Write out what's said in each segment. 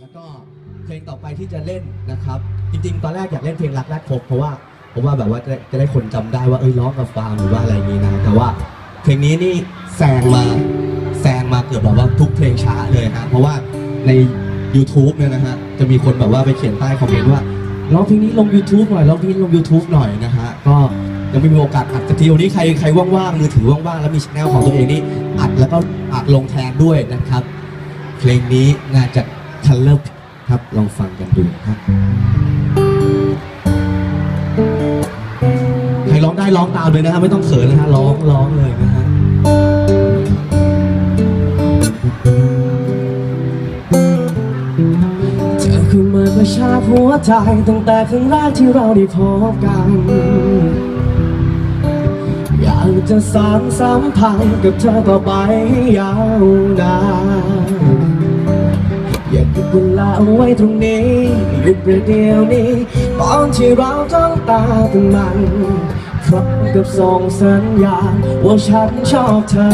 แล้วก็เพลงต่อไปที่จะเล่นนะครับ จริงๆ ตอนแรกอยากเล่นเพลงรักแรกพบเพราะว่าเพราะว่าแบบว่าจะได้จะได้คนจำได้ว่าเอ้ยร้องกับฟาร์มหรือว่าอะไรอย่างนี้นะแต่ว่าเพลงนี้นี่แซงมาแซงมาเกือบแบบว่าทุกเพลงช้าเลยฮะเพราะว่าใน YouTube เนี่ยนะฮะจะมีคนแบบว่าไปเขียนใต้คอมเมนต์ว่าร้องเพลงนี้ลง YouTube หน่อยร้องเพลงนี้ลง YouTube หน่อยนะฮะก็ยังไม่มีโอกาสอัดสักทีวันนี้ใครใครว่างๆมือถือว่างๆแล้วมีช anel ของตัวเองนี่อัดแล้วก็อัดลงแทนด้วยนะครับ เพลงนี้น่าจะ คันเลิฟครับลองฟังกันดูครับใครร้องได้ร้องตามเลยนะฮะไม่ต้องเขินนะฮะร้องร้องเลยนะฮะเจอคุณมากระชากหัวใจตั้งแต่ครั้งแรกที่เราได้พบกัน อยากจะสานสัมพันธ์กับเธอต่อไปยาวนาน เวลาเอาไว้ตรงนี้หยุดประเดี๋ยวนี้ตอนที่เราจ้องตากันมันพร้อมกับส่งสัญญาณว่าฉันชอบเธอ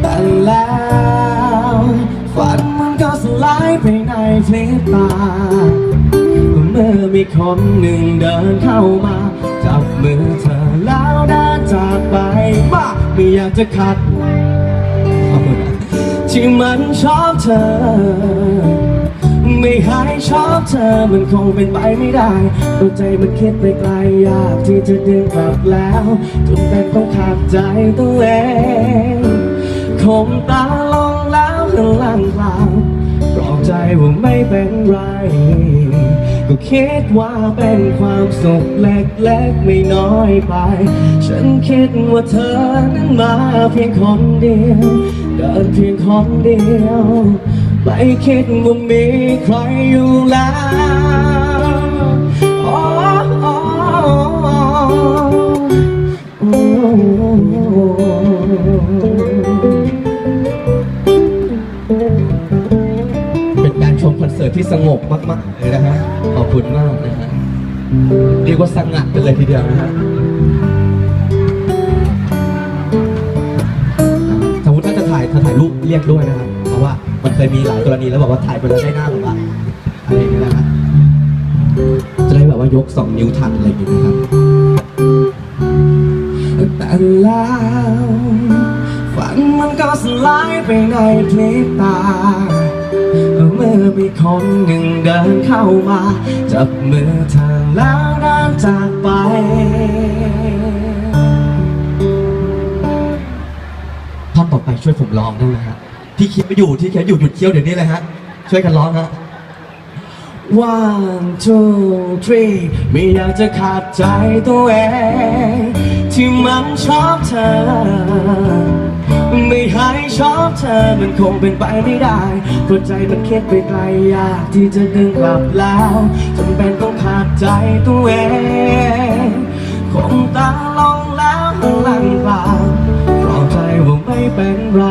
แต่แล้วฝันมันก็สลายไปในพลิบตาเมื่อมีคนหนึ่งเดินเข้ามาจับมือเธอแล้วเดินจากไปบ้าไม่อยากจะขัด ที่มันชอบเธอ ไม่หายชอบเธอมันคงเป็นไปไม่ได้ตัวใจมันคิดไปไกลยากที่จะดึงกลับแล้วจนเป็นต้องขาดใจตัวเองคมตาลงแล้วข้างล่างเปล่าปลอบใจว่าไม่เป็นไร ก็คิดว่าเป็นความสุขเล็กๆไม่น้อยไป ฉันคิดว่าเธอนั้นมาเพียงคนเดียวเดินเพียงคนเดียวไม่คิดว่ามีใครอยู่แล้ว มคอนเสิร์ตที่สงบมากๆเลยนะฮะขอบคุณมากนะฮะเรียกว่าสงัดกันเลยทีเดียวนะฮะสมมติถ้าจะถ่ายถ้าถ่ายรูปเรียกด้วยนะครับเพราะว่ามันเคยมีหลายกรณีแล้วบอกว่าถ่ายไปแล้วได้หน้าแบบว่าอะไรอย่างเงี้ยนะครับจะได้แบบว่ายกสองนิ้วทันอะไรอย่างเงี้ยนะครับแต่แล้วฝันมันก็สลายไปในพริบตา มื่อมีคนหนึ่งเดินเข้ามา จับมือเธอแล้วเดินจากไป ท่อนต่อไปช่วยผมร้องได้ไหมฮะที่เคี้ยวอยู่ที่เคี้ยวอยู่หยุดเคี้ยวเดี๋ยวนี้เลยฮะ ช่วยกันร้องฮะ one two three ไม่อยากจะขาดใจตัวเอง ที่มันชอบเธอ ไม่ให้ชอบเธอมันคงเป็นไปไม่ได้เพราะใจมันคิดไปไกลอยากที่จะดึงกลับแล้วจำเป็นต้องขาดใจตัวเองคงตาลงแล้วข้างหลังเปล่าปลอบใจว่าไม่เป็นไร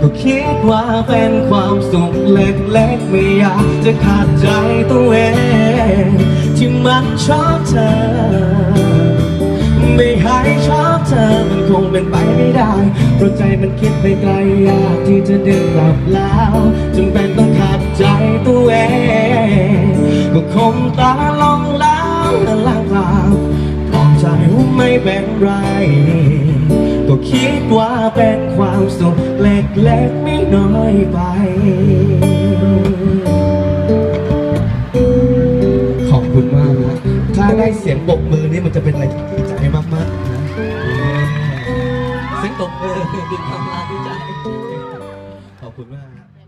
ก็คิดว่าเป็นความสุขเล็กๆไม่อยากจะขาดใจตัวเองที่มันชอบเธอ ไม่ให้ชอบเธอมันคงเป็นไปไม่ได้เพราะใจมันคิดไปไกลอยากที่จะดึงกลับแล้วจนเป็นต้องขาดใจตัวเองก็คงตาลงแล้วและล่างเปล่าปลอบใจว่าไม่เป็นไร ก็คิดว่าเป็นความสุขเล็กๆไม่น้อยไปขอบคุณมากนะถ้าได้เสียงปรบมือนี่มันจะเป็นอะไร ตบมือดีทำลายดีใจขอบคุณมาก